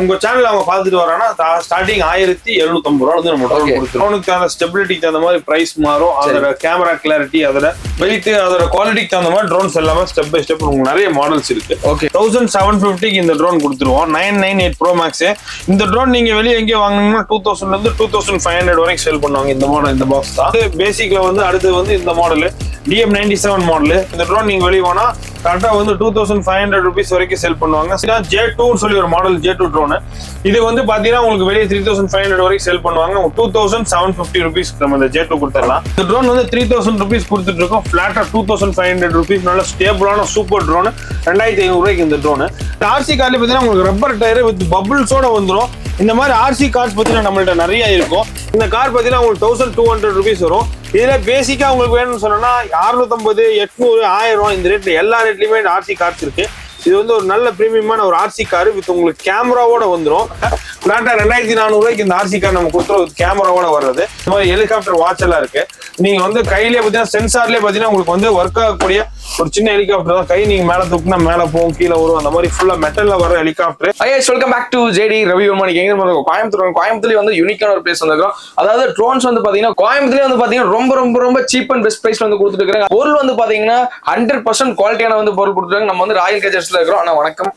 உங்க சேனல் அவங்க பார்த்துட்டு வராங்கன்னா ஸ்டார்டிங் ஆயிரத்தி எழுநூத்தம்பது ரூபா வந்து நம்ம ட்ரோன். கொடுத்துருவோம். அவனுக்கு அந்த ஸ்டெபிலிட்டிக்கு தகுந்த மாதிரி பிரைஸ் மாறும். அதோட கேமரா கிளாரிட்டி அதோட வெயிட் அதோட குவாலிட்டிக்கு தகுந்த மாதிரி ட்ரோன்ஸ் எல்லாமே ஸ்டெப் பை ஸ்டெப் உங்களுக்கு நிறைய மாடல்ஸ் இருக்கு. ஓகே தௌசண்ட் செவன் ஃபிஃப்டிக்கு இந்த ட்ரோன் கொடுத்துருவோம். Nine nine eight pro max இந்த ட்ரோன் நீங்க வெளியே எங்கே வாங்குனீங்கன்னா டூ தௌசண்ட்ல இருந்து டூ தௌசண்ட் ஃபைவ் ஹண்ட்ரட் வரைக்கும் சேல் பண்ணுவாங்க. இந்த மாடல் இந்த பாக்ஸ் தான். பேசிக்ல வந்து அடுத்து வந்து இந்த model DM ninety seven model இந்த ட்ரோன் நீங்க வெளியே போனா கரெக்டாக வந்து two thousand five hundred rupees வரைக்கும் செல் பண்ணுவாங்க. ஜே டூன்னு சொல்லி ஒரு மாடல் ஜே டூ ட்ரோனு இது வந்து பார்த்தீங்கன்னா உங்களுக்கு வெளியே த்ரீ தௌசண்ட் ஃபைவ் ஹண்ட்ரட் வரைக்கும் செல் பண்ணுவாங்க. Two thousand seven fifty rupees நம்ம இந்த ஜே டூ கொடுத்துடலாம். இந்த ட்ரோன் வந்து த்ரீ தௌசண்ட் ருபீஸ் கொடுத்துட்டு இருக்கோம். ஃபிளாட்டாக two thousand five hundred rupees நல்ல ஸ்டேபிளான சூப்பர் ட்ரோனு ரெண்டாயிரத்தி ஐநூறு ரூபாய்க்கு இந்த ட்ரோனு ஆர்சி கார்டில் பார்த்தீங்கன்னா உங்களுக்கு ரப்பர் டயர் வித் பபுள்ஸோட வந்துடும் இந்த மாதிரி ஆர்சி கார்ஸ் பார்த்தீங்கன்னா நம்மள்ட்ட நிறைய இருக்கும். இந்த கார் பார்த்தீங்கன்னா உங்களுக்கு தௌசண்ட் டூ ஹண்ட்ரட் ருபீஸ் வரும். இதுல பேசிக்கா உங்களுக்கு வேணும்னு சொன்னோம்னா அறுநூத்தம்பது எட்நூறு ஆயிரம் இந்த ரேட்ல எல்லா ரேட்லயுமே ஆர்சி கார்ஸ் இருக்கு. இது வந்து ஒரு நல்ல பிரீமியமான ஒரு ஆர்சி கார் வித் உங்களுக்கு கேமராவோட வந்துடும் பிளாட்டா ரெண்டாயிரத்தி நானூறு ரூபாய்க்கு இந்த ஆர்சி கார் நம்ம கொடுத்துருவோம் கேமராவோட வர்றது. இந்த மாதிரி ஹெலிகாப்டர் வாட்ச் எல்லாம் இருக்கு. நீங்க வந்து கையிலேயே பாத்தீங்கன்னா சென்சார்லயே பாத்தீங்கன்னா உங்களுக்கு வந்து ஒர்க் ஆகக்கூடிய ஒரு சின்ன ஹெலிகாப்டர் தான். கை நீங்க மேல தூக்குனா மேல போகும் கீழே வரும். அந்த மாதிரி ஃபுல்லா மெட்டல்ல வர helicopter is welcome back to JD Ravi வர்மனிக்கு எங்க இருக்கோம் கோயம்புத்தூர் கோயம்புத்தூர்ல வந்து யூனிக்கான ஒரு பிளேஸ் வந்திருக்கோம். அதாவது ட்ரோன்ஸ் வந்து பாத்தீங்கன்னா கோயம்புத்தூர்ல வந்து பாத்தீங்கன்னா ரொம்ப ரொம்ப ரொம்ப சீப் அண்ட் பெஸ்ட் பிரைஸ்ல வந்து கொடுத்துட்டு இருக்காங்க. பொருள் வந்து பாத்தீங்கன்னா ஹண்ட்ரட் பர்சன்ட் குவாலிட்டியான வந்து பொருள் கொடுத்துருக்காங்க நம்ம வந்து ராயல் கேஜர்ஸ்ல இருக்கிறோம். ஆனா வணக்கம்.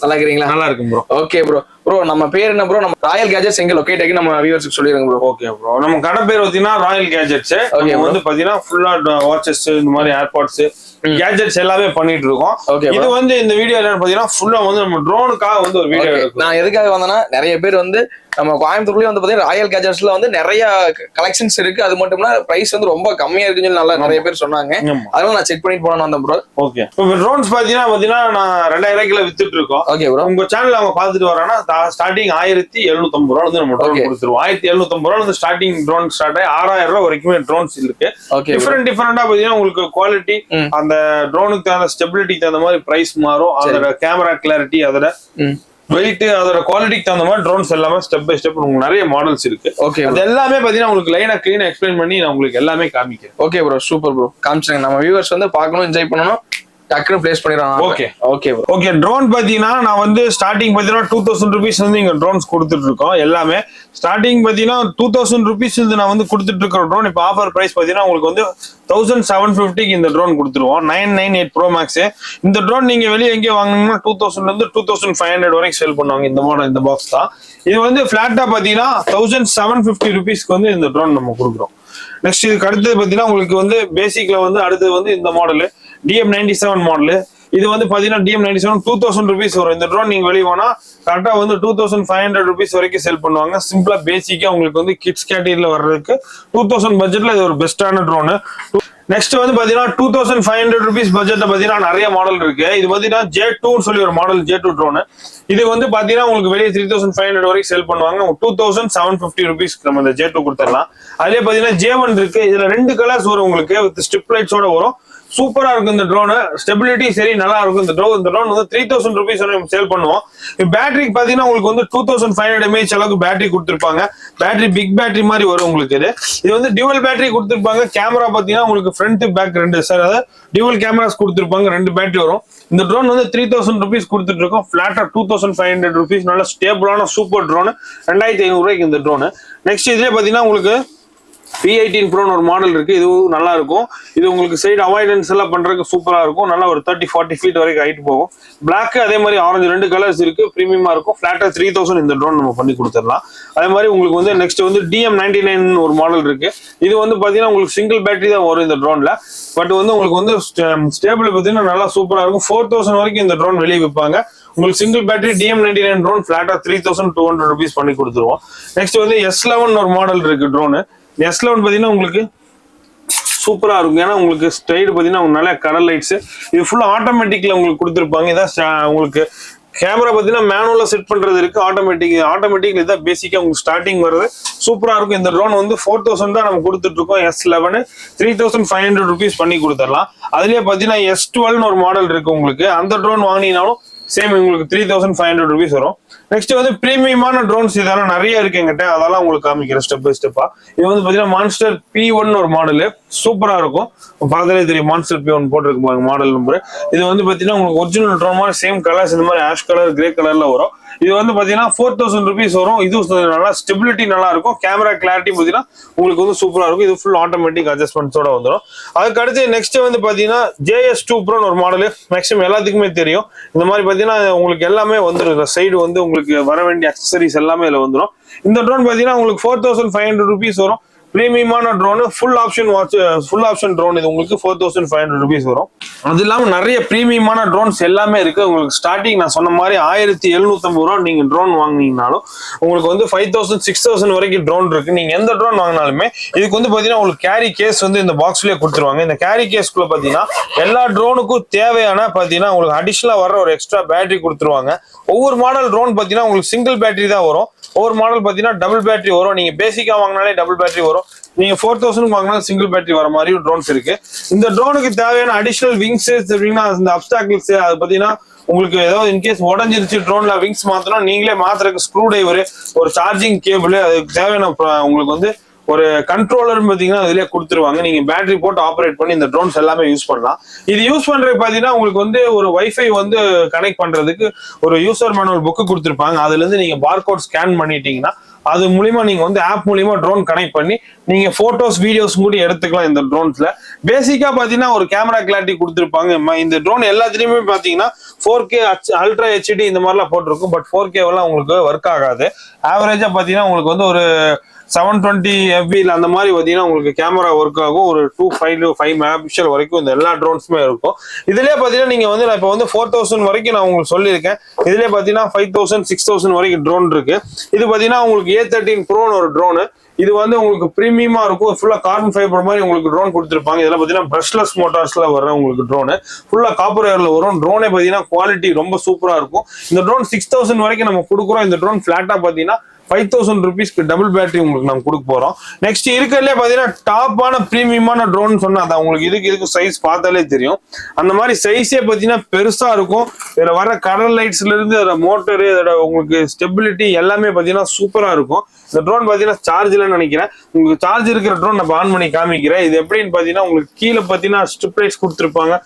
நல்லா இருக்கிறீங்களா நல்லா இருக்கும் ப்ரோ ஓகே ப்ரோ ப்ரோ நம்ம பேர் என்ன ப்ரோ நம்ம ராயல் கேஜர்ஸ் எங்க லொகேட் ஆகி நம்ம வியூவர்ஸ்க்கு சொல்லிருங்க ப்ரோ ஓகே ப்ரோ நம்ம கடை பேர் பாத்தீங்கன்னா ராயல் கேஜெட்ஸ் bro. வந்து பாத்தீங்கன்னா ஃபுல்லா வாட்சஸ் இந்த மாதிரி ஏர்பாட்ஸ் கேஜெட்ஸ் எல்லாமே பண்ணிட்டு இருக்கோம். Bro. இது வந்து இந்த வீடியோ என்னன்னு பாத்தீங்கன்னா ஃபுல்லா வந்து நம்ம ட்ரோனுக்காக வந்து ஒரு வீடியோ. நான் எதுக்காக வந்தேன்னா நிறைய பேர் வந்து நம்ம கோயம்புத்தூர்லயே வந்து பாத்தீங்கன்னா ராயல் கேஜர்ஸ்ல வந்து நிறைய கலெக்ஷன்ஸ் இருக்கு. அது மட்டும் இல்ல பிரைஸ் வந்து ரொம்ப கம்மியா இருக்குன்னு சொல்லி நல்லா நிறைய பேர் சொன்னாங்க. அதனால நான் செக் பண்ணிட்டு போனேன் வந்தேன் ப்ரோ ஓகே இப்போ ட்ரோன்ஸ் பாத்தீங்கன்னா பாத்தீங்கன்னா நான் ரெண்டாயிரம் கிலோ வித்துட்டு இருக்கோம். ஓகே ப்ரோ உங்க சேனல் அவங்க பார்த்துட்டு வராங்கன்னா ஸ்டார்டிங் ஆயிரத்தி எழுநூத்தம்பது ரூபா வந்து நம்ம ட்ரோன். கொடுத்துருவோம். ஆயிரத்தி எழுநூத்தம்பது ரூபா வந்து ஸ்டார்டிங் ட்ரோன் ஸ்டார்ட் ஆகி ஆறாயிரம் ரூபாய் வரைக்குமே ட்ரோன்ஸ் இருக்கு. ஓகே டிஃபரெண்ட் டிஃபரெண்டா பாத்தீங்கன்னா உங்களுக்கு குவாலிட்டி. அந்த ட்ரோனுக்கு தகுந்த ஸ்டெபிலிட்டிக்கு தகுந்த மாதிரி பிரைஸ் மாறும். அதோட கேமரா கிளாரிட்டி அதோட வெயிட் அதோட குவாலிட்டிக்கு தகுந்த மாதிரி ட்ரோன்ஸ் எல்லாமே ஸ்டெப் பை ஸ்டெப் உங்களுக்கு நிறைய மாடல்ஸ் இருக்கு. ஓகே அது எல்லாமே பாத்தீங்கன்னா உங்களுக்கு லைனா கிளீனா எக்ஸ்பிளைன் பண்ணி நான் உங்களுக்கு எல்லாமே காமிக்கிறேன். ஓகே ப்ரோ சூப்பர் ப்ரோ காமிச்சிருங்க. நம்ம வியூவர்ஸ் வந்து பார்க்கணும் என்ஜாய் பண்ணணும். டக்குன்னு பிளேஸ் பண்ணிடுறாங்க. ஓகே ப்ரோ ஓகே ட்ரோன் பாத்தீங்கன்னா நான் வந்து ஸ்டார்டிங் பாத்தீங்கன்னா டூ தௌசண்ட் ருபீஸ் வந்து இங்க ட்ரோன்ஸ் கொடுத்துட்டு இருக்கோம் எல்லாமே. ஸ்டார்டிங் பாத்தீங்கன்னா டூ தௌசண்ட் ருபீஸ் வந்து நான் வந்து கொடுத்துட்டு இருக்கிற ட்ரோன் இப்போ ஆஃபர் பிரைஸ் பாத்தீங்கன்னா உங்களுக்கு வந்து தௌசண்ட் செவன் ஃபிஃப்டிக்கு இந்த ட்ரோன் கொடுத்துருவோம். Nine nine eight pro max இந்த ட்ரோன் நீங்க வெளியே எங்கே வாங்குனீங்கன்னா டூ தௌசண்ட்ல இருந்து டூ தௌசண்ட் ஃபைவ் ஹண்ட்ரட் வரைக்கும் சேல் பண்ணுவாங்க. இந்த மாடல் இந்த பாக்ஸ் தான். இது வந்து பிளாட்டா பாத்தீங்கன்னா தௌசண்ட் செவன் ஃபிஃப்டி ருபீஸ்க்கு வந்து இந்த ட்ரோன் நம்ம கொடுக்குறோம். நெக்ஸ்ட் இதுக்கு அடுத்தது பார்த்தீங்கன்னா உங்களுக்கு வந்து பேசிக்ல வந்து அடுத்தது வந்து இந்த model DM ninety seven model இது வந்து பாத்தீங்கன்னா DM ninety seven two thousand rupees வரும். இந்த ட்ரோன் நீங்க வெளியே போனா கரெக்டா வந்து two thousand five hundred rupees வரைக்கும் செல் பண்ணுவாங்க. சிம்பிளா பேசிக்கா உங்களுக்கு வந்து கிட்ஸ் கேட்டகரியில் வர்றதுக்கு டூ தௌசண்ட் பட்ஜெட்ல இது ஒரு பெஸ்டான ட்ரோனு நெக்ஸ்ட் வந்து பாத்தீங்கன்னா two thousand five hundred rupees பட்ஜெட்ல பாத்தீங்கன்னா நிறைய மாடல் இருக்கு. இது பாத்தீங்கன்னா ஜே டூன்னு சொல்லி ஒரு மாடல் ஜே டூ ட்ரோன் இது வந்து பாத்தீங்கன்னா உங்களுக்கு வெளியே த்ரீ தௌசண்ட் ஃபைவ் ஹண்ட்ரட் வரைக்கும் செல் பண்ணுவாங்க. Two thousand seven fifty rupees நம்ம இந்த ஜே டூ கொடுத்துடலாம். அதே பாத்தீங்கன்னா ஜே ஒன் இருக்கு. இதுல ரெண்டு கலர்ஸ் வரும் உங்களுக்கு. வித் ஸ்டிப் லைட்ஸோட வரும். சூப்பரா இருக்கும் இந்த ட்ரோனு ஸ்டெபிலிட்டி சரி நல்லா இருக்கும் இந்த ட்ரோன் இந்த ட்ரோன் வந்து த்ரீ தௌசண்ட் ருபீஸ் சேல் பண்ணுவோம். பேட்டரிக்கு பாத்தீங்கன்னா உங்களுக்கு வந்து two thousand five hundred mAh அளவுக்கு பேட்டரி கொடுத்துருப்பாங்க. பேட்டரி பிக் பேட்டரி மாதிரி வரும் உங்களுக்கு இது. இது வந்து டியூவல் பேட்டரி கொடுத்துருப்பாங்க. கேமரா பாத்தீங்கன்னா உங்களுக்கு ஃப்ரண்ட் பேக் ரெண்டு சார் அதாவது டியூவல் கேமராஸ் கொடுத்துருப்பாங்க. ரெண்டு பேட்டரி வரும். இந்த ட்ரோன் வந்து த்ரீ தௌசண்ட் ருபீஸ் கொடுத்துட்டு இருக்கோம். ஃபிளாட்டா two thousand five hundred rupees நல்ல ஸ்டேபிளான சூப்பர் ட்ரோன் ரெண்டாயிரத்தி ஐநூறு ரூபாய்க்கு இந்த ட்ரோன் நெக்ஸ்ட் இதுலேயே பாத்தீங்கன்னா உங்களுக்கு வி எயிட்டீன் ப்ரோன்னு ஒரு மாடல் இருக்கு. இது நல்லா இருக்கும் இது உங்களுக்கு சைடு அவாய்டன்ஸ் எல்லாம் பண்றதுக்கு சூப்பரா இருக்கும். நல்லா ஒரு தேர்ட்டி ஃபார்ட்டி ஃபீட் வரைக்கும் ஹைட் போகும். பிளாக் அதே மாதிரி ஆரஞ்சு ரெண்டு கலர்ஸ் இருக்கு. ப்ரீமியமா இருக்கும். ஃபிளாட்டா த்ரீ தௌசண்ட் இந்த ட்ரோன் நம்ம பண்ணி கொடுத்துடலாம். அதே மாதிரி உங்களுக்கு வந்து நெக்ஸ்ட் வந்து டிஎம் நைன்டி நைன் ஒரு மாடல் இருக்கு. இது வந்து பாத்தீங்கன்னா உங்களுக்கு சிங்கிள் பேட்டரி தான் வரும் இந்த ட்ரோன்ல பட் வந்து உங்களுக்கு வந்து ஸ்டேபிள் பார்த்தீங்கன்னா நல்லா சூப்பரா இருக்கும். ஃபோர் தௌசண்ட் வரைக்கும் இந்த ட்ரோன் வெளியே விற்பாங்க. உங்களுக்கு single battery DM ninety nine drone ஃபிளாட்டா three thousand two hundred rupees பண்ணி கொடுத்துருவோம். நெக்ஸ்ட் வந்து எஸ் லெவன் ஒரு மாடல் இருக்கு ட்ரோனு எஸ் லெவன் பார்த்தீங்கன்னா உங்களுக்கு சூப்பராக இருக்கும். ஏன்னா உங்களுக்கு ஸ்டைடு பார்த்தீங்கன்னா நல்ல கடல் லைட்ஸு இது ஃபுல்லாக ஆட்டோமேட்டிக்கில் உங்களுக்கு கொடுத்துருப்பாங்க. இதான் உங்களுக்கு கேமரா பார்த்தீங்கன்னா மேனுவலாக செட் பண்ணுறது இருக்குது ஆட்டோமேட்டிக் ஆட்டோமேட்டிக்ல இதான் பேசிக்காக உங்களுக்கு ஸ்டார்டிங் வருது சூப்பராக இருக்கும். இந்த ட்ரோன் வந்து ஃபோர் தௌசண்ட் தான் நம்ம கொடுத்துட்ருக்கோம். S eleven three thousand five hundred rupees பண்ணி கொடுத்துடலாம். அதுலேயே பார்த்தீங்கன்னா எஸ் டுவெல்னு ஒரு மாடல் இருக்குது உங்களுக்கு. அந்த ட்ரோன் வாங்கினாலும் சேம் உங்களுக்கு three thousand five hundred rupees வரும். நெக்ஸ்ட் வந்து பிரீமியமான ட்ரோன்ஸ் இதெல்லாம் நிறைய இருக்கு எங்கிட்ட அதெல்லாம் உங்களுக்கு காமிக்கிறேன் ஸ்டெப் பை ஸ்டெப்பா இது வந்து பாத்தீங்கன்னா மான்ஸ்டர் பி ஒன் ஒரு மாடலு சூப்பரா இருக்கும். பார்த்தாலே தெரியும் மான்ஸ்டர் பி ஒன் போட்டிருக்கு பாருங்க மாடல் நம்பர் இது வந்து பாத்தீங்கன்னா உங்களுக்கு ஒரிஜினல் ட்ரோன் மாதிரி சேம் கலர்ஸ் இந்த மாதிரி ஆஷ் கலர் கிரே கலர்ல வரும். இது வந்து பாத்தீங்கன்னா ஃபோர் தௌசண்ட் ருபீஸ் வரும். இது நல்லா ஸ்டெபிலிட்டி நல்லா இருக்கும். கேமரா கிளாரிட்டி பாத்தீங்கன்னா உங்களுக்கு வந்து சூப்பரா இருக்கும். இது ஃபுல் ஆட்டோமேட்டிக் அட்ஜஸ்ட்மெண்ட்ஸோட வந்துடும் அதுக்கு அடுத்து நெக்ஸ்ட் வந்து பாத்தீங்கன்னா ஜேஎஸ் டூ ப்ரோன்னு ஒரு மாடல் மேக்ஸிமம் எல்லாத்துக்குமே தெரியும். இந்த மாதிரி பாத்தீங்கன்னா உங்களுக்கு எல்லாமே வந்துடும் சைடு வந்து உங்களுக்கு வர வேண்டிய அக்சசரிஸ் எல்லாமே இதுல வந்துடும் இந்த ட்ரோன் பாத்தீங்கன்னா உங்களுக்கு four thousand five hundred rupees வரும். பிரீமியமான drone full option watch full option drone இது உங்களுக்கு four thousand five hundred rupees வரும். அது இல்லாமல் நிறைய பிரீமியமான ட்ரோன்ஸ் எல்லாமே இருக்குது உங்களுக்கு ஸ்டார்டிங் நான் சொன்ன மாதிரி ஆயிரத்தி எழுநூத்தம்பது ரூபா நீங்கள் ட்ரோன் வாங்கினீங்கனாலும் உங்களுக்கு வந்து ஃபைவ் தௌசண்ட் சிக்ஸ் தௌசண்ட் வரைக்கும் ட்ரோன் இருக்குது நீங்கள் எந்த ட்ரோன் வாங்கினாலுமே இதுக்கு வந்து பார்த்தீங்கன்னா உங்களுக்கு கேரி கேஸ் வந்து இந்த பாக்ஸ்லேயே கொடுத்துருவாங்க. இந்த கேரி கேஸ்க்குள்ளே பார்த்தீங்கன்னா எல்லா ட்ரோனுக்கும் தேவையான பார்த்தீங்கன்னா உங்களுக்கு அடிஷ்னலாக வர ஒரு எக்ஸ்ட்ரா பேட்டரி கொடுத்துருவாங்க. ஒவ்வொரு மாடல் ட்ரோன் பார்த்தீங்கன்னா உங்களுக்கு சிங்கிள் பேட்டரி தான் வரும். ஒவ்வொரு மாடல் பார்த்தீங்கன்னா டபுள் பேட்டரி வரும். நீங்க பேசிக்கா வாங்கினாலே டபுள் பேட்டரி வரும். நீங்க ஃபோர் தௌசண்ட் வாங்கினாலும் சிங்கிள் பேட்டரி வர மாதிரி ட்ரோன்ஸ் இருக்கு. இந்த ட்ரோனுக்கு தேவையான அடிஷனல் விங்ஸ் அப்படின்னா இந்த அப்டாக்கிள்ஸ் அது பாத்தீங்கன்னா உங்களுக்கு ஏதாவது இன்கேஸ் உடஞ்சிருச்சு ட்ரோன்ல விங்ஸ் மாத்தணும் நீங்களே மாத்துறதுக்கு ஸ்க்ரூ டிரைவர் ஒரு சார்ஜிங் கேபிள் அதுக்கு தேவையான உங்களுக்கு வந்து ஒரு கண்ட்ரோலர் பாத்தீங்கன்னா அதுலேயே கொடுத்துருவாங்க. நீங்க பேட்டரி போட்டு ஆப்ரேட் பண்ணி இந்த ட்ரோன்ஸ் எல்லாமே யூஸ் பண்ணலாம். இது யூஸ் பண்றது பாத்தீங்கன்னா உங்களுக்கு வந்து ஒரு வைஃபை வந்து கனெக்ட் பண்றதுக்கு ஒரு யூசர் மேனுவல் புக்கு கொடுத்துருப்பாங்க. அதுல இருந்து நீங்க பார்கோட் ஸ்கேன் பண்ணிட்டீங்கன்னா அது மூலியமா நீங்க வந்து ஆப் மூலியமா ட்ரோன் கனெக்ட் பண்ணி நீங்க போட்டோஸ் வீடியோஸ் கூட எடுத்துக்கலாம் இந்த ட்ரோன்ஸ்ல பேசிக்கா பாத்தீங்கன்னா ஒரு கேமரா கிளாரிட்டி கொடுத்துருப்பாங்க. ம- இந்த ட்ரோன் எல்லாத்துலயுமே பாத்தீங்கன்னா ஃபோர் கே அல்ட்ரா ஹெச்டி இந்த மாதிரிலாம் போட்டிருக்கும். பட் ஃபோர் கேவெல்லாம் உங்களுக்கு ஒர்க் ஆகாது. ஆவரேஜா பாத்தீங்கன்னா உங்களுக்கு வந்து ஒரு செவன் டுவெண்ட்டி எஃபியில் அந்த மாதிரி பார்த்தீங்கன்னா உங்களுக்கு கேமரா ஒர்க் ஆகும். ஒரு டூ ஃபைவ் ஃபைவ் மெகாபிக்சல் வரைக்கும் இந்த எல்லா ட்ரோன்ஸுமே இருக்கும். இதுலேயே பார்த்தீங்கன்னா நீங்கள் வந்து நான் இப்போ வந்து ஃபோர் தௌசண்ட் வரைக்கும் நான் உங்களுக்கு சொல்லியிருக்கேன். இதுலேயே பார்த்தீங்கன்னா ஃபைவ் தௌசண்ட் சிக்ஸ் தௌசண்ட் வரைக்கும் ட்ரோன் இருக்கு. இது பார்த்தீங்கன்னா உங்களுக்கு ஏ தேர்ட்டின் ப்ரோன்னு ஒரு ட்ரோனு இது வந்து உங்களுக்கு ப்ரீமியமா இருக்கும். ஃபுல்லா கார்பன் ஃபைபர் மாதிரி உங்களுக்கு ட்ரோன் கொடுத்துருப்பாங்க. இதெல்லாம் பார்த்தீங்கன்னா ப்ரஷ்லெஸ் மோட்டார்ஸ்ல வர உங்களுக்கு ட்ரோனு ஃபுல்லா காப்பர் ஏர்ல வரும். ட்ரோனே பார்த்தீங்கன்னா குவாலிட்டி ரொம்ப சூப்பரா இருக்கும். இந்த ட்ரோன் சிக்ஸ் தௌசண்ட் வரைக்கும் நம்ம கொடுக்குறோம். இந்த ட்ரோன் ஃபிளாட்டா பார்த்தீங்கன்னா ஃபைவ் தௌசண்ட் ருபீஸ்க்கு டபுள் பேட்டரி உங்களுக்கு நாங்கள் கொடுக்க போகிறோம் நெக்ஸ்ட் இருக்கிறதுலே பார்த்தீங்கன்னா டாப்பான ப்ரீமியமான ட்ரோன் சொன்னால் அதான் உங்களுக்கு இதுக்கு இதுக்கு சைஸ் பார்த்தாலே தெரியும். அந்த மாதிரி சைஸே பார்த்தீங்கன்னா பெருசாக இருக்கும். இதில் வர கலர் லைட்ஸ்லேருந்து அதோட மோட்டரு அதோட உங்களுக்கு ஸ்டெபிலிட்டி எல்லாமே பார்த்தீங்கன்னா சூப்பராக இருக்கும். இந்த ட்ரோன் பார்த்தீங்கன்னா சார்ஜில் நினைக்கிறேன். உங்களுக்கு சார்ஜ் இருக்கிற ட்ரோன் நான் ஆன் பண்ணி காமிக்கிறேன். இது எப்படின்னு பார்த்தீங்கன்னா உங்களுக்கு கீழே பார்த்தீங்கன்னா ஸ்ட்ரிப் லைட்ஸ் கொடுத்துருப்பாங்க.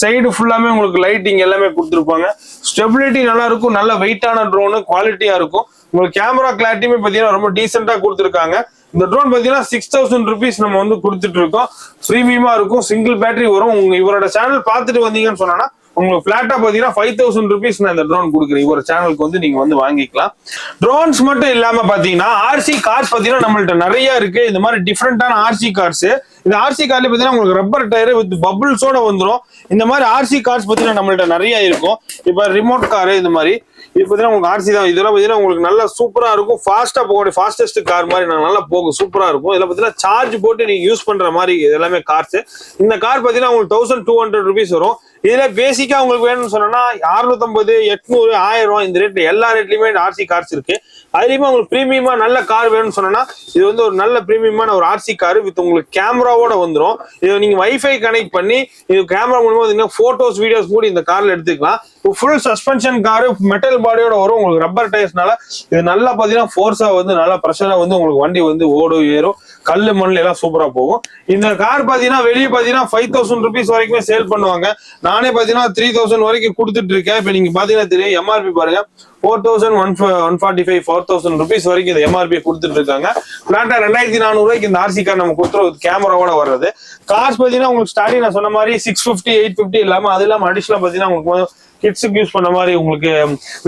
சைடு ஃபுல்லாமே உங்களுக்கு லைட்டிங் எல்லாமே கொடுத்துருப்பாங்க. ஸ்டெபிலிட்டி நல்லா இருக்கும். நல்ல வெயிட்டான ட்ரோனு குவாலிட்டியாக இருக்கும். உங்களுக்கு கேமரா கிளாரிட்டியுமே பார்த்தீங்கன்னா ரொம்ப டீசெண்டாக கொடுத்துருக்காங்க. இந்த ட்ரோன் பார்த்தீங்கன்னா சிக்ஸ் தௌசண்ட் ருபீஸ் நம்ம வந்து கொடுத்துட்டு இருக்கோம். ப்ரீமியமா இருக்கும். சிங்கிள் பேட்டரி வரும். உங்க இவரோட சேனல் பார்த்துட்டு வந்தீங்கன்னு சொன்னா உங்களுக்கு பிளாட்டா பாத்தீங்கன்னா ஃபைவ் தௌசண்ட் ருபீஸ் நான் இந்த ட்ரோன் கொடுக்குறேன். ஒரு சேனலுக்கு வந்து நீங்க வந்து வாங்கிக்கலாம். ட்ரோன்ஸ் மட்டும் இல்லாம பாத்தீங்கன்னா ஆர்சி கார்ஸ் பாத்தீங்கன்னா நம்மள்ட்ட நிறைய இருக்கு. இந்த மாதிரி டிஃப்ரெண்டான ஆர்சி கார்ஸ் இந்த ஆர்சி கார்ல பாத்தீங்கன்னா உங்களுக்கு ரப்பர் டயர் வித் பபுள்ஸோட வந்துரும். இந்த மாதிரி ஆர்சி கார்ஸ் பாத்தீங்கன்னா நம்மள்ட்ட நிறைய இருக்கும். இப்ப ரிமோட் காரு இந்த மாதிரி. இது பாத்தீங்கன்னா உங்களுக்கு ஆர்சி தான். இதெல்லாம் பாத்தீங்கன்னா உங்களுக்கு நல்லா சூப்பரா இருக்கும். ஃபாஸ்டா போகக்கூடிய ஃபாஸ்டஸ்ட் கார் மாதிரி நல்லா போகும். சூப்பரா இருக்கும். இதுல பாத்தீங்கன்னா சார்ஜ் போட்டு நீங்க யூஸ் பண்ற மாதிரி இது எல்லாமே கார்ஸ் இந்த கார் பாத்தீங்கன்னா உங்களுக்கு தௌசண்ட் டூ ஹண்ட்ரட் ருபீஸ் வரும். இதுல பேசிக்கா உங்களுக்கு வேணும்னு சொன்னா அறுநூத்தம்பது எட்நூறு ஆயிரம் இந்த ரேட்ல எல்லா ரேட்லயுமே ஆர்சி கார்ஸ் இருக்கு. அதுலயுமே உங்களுக்கு பிரீமியமா நல்ல கார் வேணும்னு சொன்னா இது வந்து ஒரு நல்ல பிரீமியமான ஒரு ஆர்சி கார் வித் உங்களுக்கு கேமராவோட வந்துடும் இது நீங்க வைஃபை கனெக்ட் பண்ணி இது கேமரா மூலமா போட்டோஸ் வீடியோஸ் கூட இந்த கார்ல எடுத்துக்கலாம். ஃபுல் சஸ்பென்ஷன் காரு மெட்டல் பாடியோட வரும் உங்களுக்கு ரப்பர் டயர்ஸ்னால இது நல்லா பாத்தீங்கன்னா ஃபோர்ஸா வந்து நல்லா ப்ரெஷரா வந்து உங்களுக்கு வண்டி வந்து ஓடும் ஏறும். கல் மண்ணில் எல்லாம் சூப்பரா போகும். இந்த கார் பாத்தீங்கன்னா வெளியே பாத்தீங்கன்னா ஃபைவ் தௌசண்ட் ருபீஸ் வரைக்குமே சேல் பண்ணுவாங்க. நானே பாத்தீங்கன்னா த்ரீ தௌசண்ட் வரைக்கும் கொடுத்துட்டு இருக்கேன். இப்ப நீங்க பாத்தீங்கன்னா தெரியும் எம்ஆர்பி பாருங்க. Four thousand one one forty five four thousand rupees வரைக்கும் இந்த எம்ஆர்பி கொடுத்துட்டு இருக்காங்க. பிளாட்டா ரெண்டாயிரத்தி நானூறு ரூபாய்க்கு இந்த ஆர்சி கார் நம்ம கொடுத்துருவோம் கேமராவோட வர்றது. கார்ஸ் பாத்தீங்கன்னா உங்களுக்கு ஸ்டார்டிங் நான் சொன்ன மாதிரி சிக்ஸ் ஃபிஃப்டி எயிட் ஃபிஃப்டி இல்லாம அது இல்லாம அடிஷனல் பாத்தீங்கன்னா உங்களுக்கு கிட்ஸுக்கு யூஸ் பண்ண மாதிரி உங்களுக்கு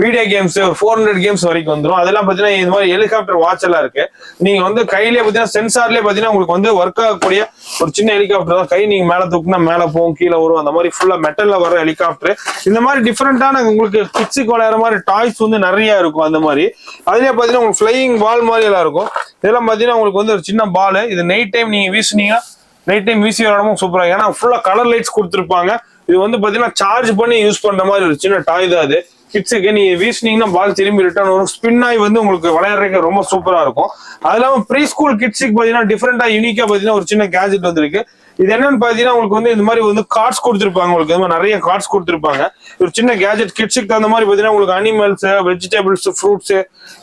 வீடியோ கேம்ஸ் ஒரு ஃபோர் ஹண்ட்ரட் கேம்ஸ் வரைக்கும் வந்துடும் அதெல்லாம் பார்த்தீங்கன்னா இந்த மாதிரி ஹெலிகாப்டர் வாட்ச் எல்லாம் இருக்கு. நீங்க வந்து கையிலேயே பார்த்தீங்கன்னா சென்சார்லேயே பார்த்தீங்கன்னா உங்களுக்கு வந்து ஒர்க் ஆகக்கூடிய ஒரு சின்ன ஹெலிகாப்டர் தான். கை நீங்க மேல தூக்குனா மேல போகும் கீழே வரும். அந்த மாதிரி ஃபுல்லா மெட்டல்ல வர ஹெலிகாப்டர் இந்த மாதிரி டிஃப்ரெண்டான உங்களுக்கு கிட்ஸுக்கு விளையாடுற மாதிரி டாய்ஸ் வந்து நிறைய இருக்கும் அந்த மாதிரி. அதுலேயே பார்த்தீங்கன்னா உங்களுக்கு ஃபிளையிங் பால் மாதிரி எல்லாம் இருக்கும். இதெல்லாம் பார்த்தீங்கன்னா உங்களுக்கு வந்து ஒரு சின்ன பால் இது நைட் டைம் நீங்க வீசுனீங்கன்னா நைட் டைம் வீசி விளையாடமும் சூப்பராக ஏன்னா ஃபுல்லாக கலர் லைட்ஸ் கொடுத்துருப்பாங்க. இது வந்து பாத்தீங்கன்னா சார்ஜ் பண்ணி யூஸ் பண்ற மாதிரி ஒரு சின்ன டாய் தான் அது கிட்ஸுக்கு நீங்க வீசினீங்கன்னா பால் திரும்பி ரிட்டர்ன் வரும். ஸ்பின் ஆகி வந்து உங்களுக்கு விளையாடுறதுக்கு ரொம்ப சூப்பரா இருக்கும். அது இல்லாம ப்ரீ ஸ்கூல் கிட்ஸுக்கு பாத்தீங்கன்னா டிஃப்ரெண்டா யூனிக்கா பாத்தீங்கன்னா ஒரு சின்ன கேஜெட் வந்திருக்கு. இது என்னன்னு பாத்தீங்கன்னா உங்களுக்கு வந்து இந்த மாதிரி வந்து கார்ட்ஸ் கொடுத்துருப்பாங்க. உங்களுக்கு இந்த மாதிரி நிறைய கார்ட்ஸ் கொடுத்துருப்பாங்க. ஒரு சின்ன கேஜெட் கிட்ஸுக்கு தகுந்த மாதிரி பாத்தீங்கன்னா உங்களுக்கு அனிமல்ஸ் வெஜிடபிள்ஸ் ஃப்ரூட்ஸ்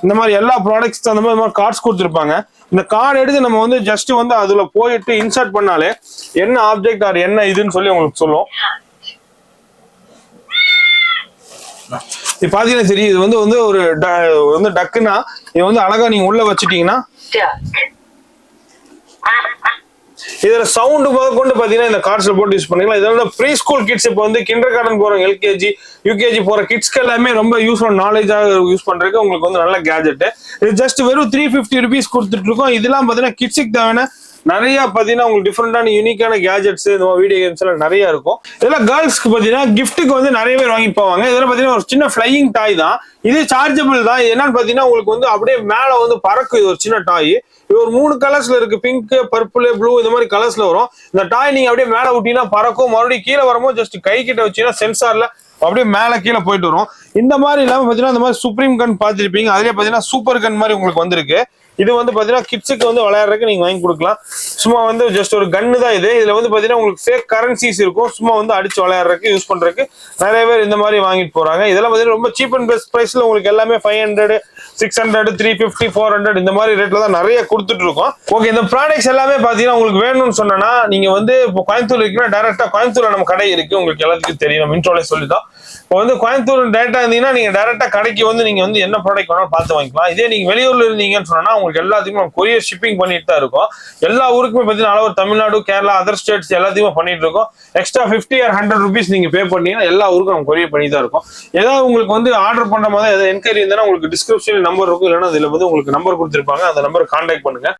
இந்த மாதிரி எல்லா ப்ராடக்ட்ஸ் தகுந்த மாதிரி கார்ட்ஸ் கொடுத்துருப்பாங்க. இந்த கார்டு எடுத்து நம்ம வந்து ஜஸ்ட் வந்து அதுல போயிட்டு இன்சர்ட் பண்ணாலே என்ன ஆப்ஜெக்ட் ஆர் என்ன இதுன்னு சொல்லி உங்களுக்கு சொல்லும் இது பாத்தீங்கன்னா சரி இது வந்து வந்து ஒரு வந்து டக்குன்னா இது வந்து அழகா நீங்க உள்ள வச்சிட்டீங்கன்னா இதுல சவுண்ட் கொண்டு பாத்தீங்கன்னா இந்த கார்ட்ஸ்ல போட்டு யூஸ் பண்ணிக்கலாம். இதனால ப்ரீ ஸ்கூல் கிட்ஸ் இப்போ வந்து கிண்டர் கார்டன் போற எல்கேஜி யூகேஜி போற கிட்ஸ்க்கு எல்லாமே ரொம்ப யூஸ் பண்ண நாலேஜாக யூஸ் பண்றதுக்கு உங்களுக்கு வந்து நல்ல கேஜெட் இது ஜஸ்ட் வெறும் த்ரீ ஃபிஃப்டி ருபீஸ் கொடுத்துட்டு இருக்கோம். இதெல்லாம் பாத்தீங்கன்னா கிட்ஸுக்கு தேவையான நிறைய பாத்தீங்கன்னா உங்களுக்கு டிஃப்ரெண்டான யூனிக்கான கேஜெட்ஸ் இந்த வீடியோ கேம்ஸ் எல்லாம் நிறைய இருக்கும். இதெல்லாம் கேர்ள்ஸ்க்கு பாத்தீங்கன்னா கிஃப்ட்டுக்கு வந்து நிறைய பேர் வாங்கி போவாங்க. இதெல்லாம் பாத்தீங்கன்னா ஒரு சின்ன ஃபிளையிங் டாய் தான். இது சார்ஜபிள் தான். என்னன்னு பாத்தீங்கன்னா உங்களுக்கு வந்து அப்படியே மேல வந்து பறக்கும். இது ஒரு சின்ன டாய் இது ஒரு மூணு கலர்ஸ்ல இருக்கு. பிங்க் பர்பிள் ப்ளூ இந்த மாதிரி கலர்ஸ்ல வரும். இந்த டாய் நீங்க அப்படியே மேல விட்டீங்கன்னா பறக்கும். மறுபடியும் கீழே வரும்போது ஜஸ்ட் கை கிட்ட வச்சீங்கன்னா சென்சார்ல அப்படியே மேல கீழே போயிட்டு வரும். இந்த மாதிரி இல்லாம பாத்தீங்கன்னா இந்த மாதிரி சுப்ரீம் கன் பார்த்துருப்பீங்க. அதுலயே பாத்தீங்கன்னா சூப்பர் கன் மாதிரி உங்களுக்கு வந்திருக்கு. இது வந்து பாத்தீங்கன்னா கிட்ஸுக்கு வந்து விளையாடுறதுக்கு நீங்க வாங்கி கொடுக்கலாம். சும்மா வந்து ஜஸ்ட் ஒரு கன்னு தான் இது. இதுல வந்து பாத்தீங்கன்னா உங்களுக்கு ஃபேக் கரன்சிஸ் இருக்கும். சும்மா வந்து அடிச்சு விளையாடுறதுக்கு யூஸ் பண்றதுக்கு நிறைய பேர் இந்த மாதிரி வாங்கிட்டு போறாங்க. இதெல்லாம் பாத்தீங்கன்னா ரொம்ப சீப் அண்ட் பெஸ்ட் பிரைஸ்ல உங்களுக்கு எல்லாமே five hundred six hundred three fifty four hundred இந்த மாதிரி ரேட்ல தான் நிறைய கொடுத்துட்டு இருக்கோம். ஓகே இந்த ப்ராடக்ட்ஸ் எல்லாமே பாத்தீங்கன்னா உங்களுக்கு வேணும்னு சொன்னா நீங்க வந்து இப்போ கோயம்புத்தூர் இருக்குன்னா டேரக்டா கோயம்புத்தூர்ல நம்ம கடை இருக்கு. உங்களுக்கு எல்லாத்துக்கும் தெரியும். நம்ம இன்ட்ரோலே சொல்லிட்டோம். இப்போ வந்து கோயம்புத்தூர் டேரக்டா இருந்தீங்கன்னா நீங்க டேரக்டா கடைக்கு வந்து நீங்க வந்து என்ன ப்ராடக்ட் வேணாலும் பார்த்து வாங்கிக்கலாம். இதே நீங்க வெளியூர்ல இருந்தீங்கன்னு சொன்னா உங்களுக்கு எல்லாத்துக்கும் நம்ம கொரியர் ஷிப்பிங் பண்ணிட்டு தான் இருக்கும். எல்லா ஊருக்குமே பார்த்தீங்கன்னா அளவு தமிழ்நாடு கேரளா அதர் ஸ்டேட்ஸ் எல்லாத்தையுமே பண்ணிட்டு இருக்கோம். Extra fifty or hundred rupees நீங்க பே பண்ணீங்கன்னா எல்லா ஊருக்கும் நம்ம கொரியர் பண்ணி தான் இருக்கும். ஏதாவது உங்களுக்கு வந்து ஆர்டர் பண்ற மாதிரி ஏதாவது என்கொயரி இருந்தாலும் உங்களுக்கு டிஸ்கிரிப்ஷன் நம்பர் இருக்கும். இல்லைன்னா இதில் வந்து உங்களுக்கு நம்பர் கொடுத்துருப்பாங்க. அந்த நம்பர் கான்டாக்ட் பண்ணுங்க.